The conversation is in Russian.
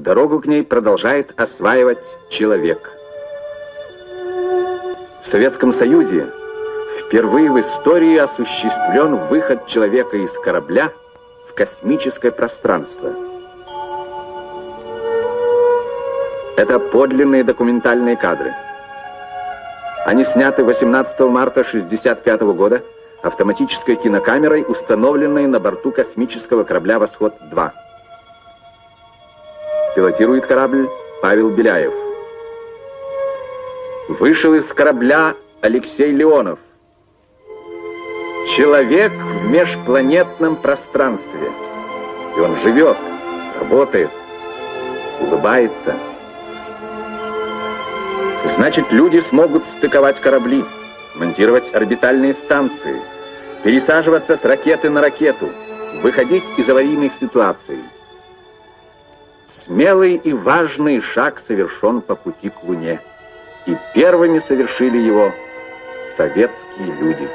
Дорогу к ней продолжает осваивать человек. В Советском Союзе впервые в истории осуществлен выход человека из корабля в космическое пространство. Это подлинные документальные кадры. Они сняты 18 марта 1965 года автоматической кинокамерой, установленной на борту космического корабля «Восход-2». Пилотирует корабль Павел Беляев. Вышел из корабля Алексей Леонов. Человек в межпланетном пространстве. И он живет, работает, улыбается. Значит, люди смогут стыковать корабли, монтировать орбитальные станции, пересаживаться с ракеты на ракету, выходить из аварийных ситуаций. Смелый и важный шаг совершен по пути к Луне. И первыми совершили его советские люди.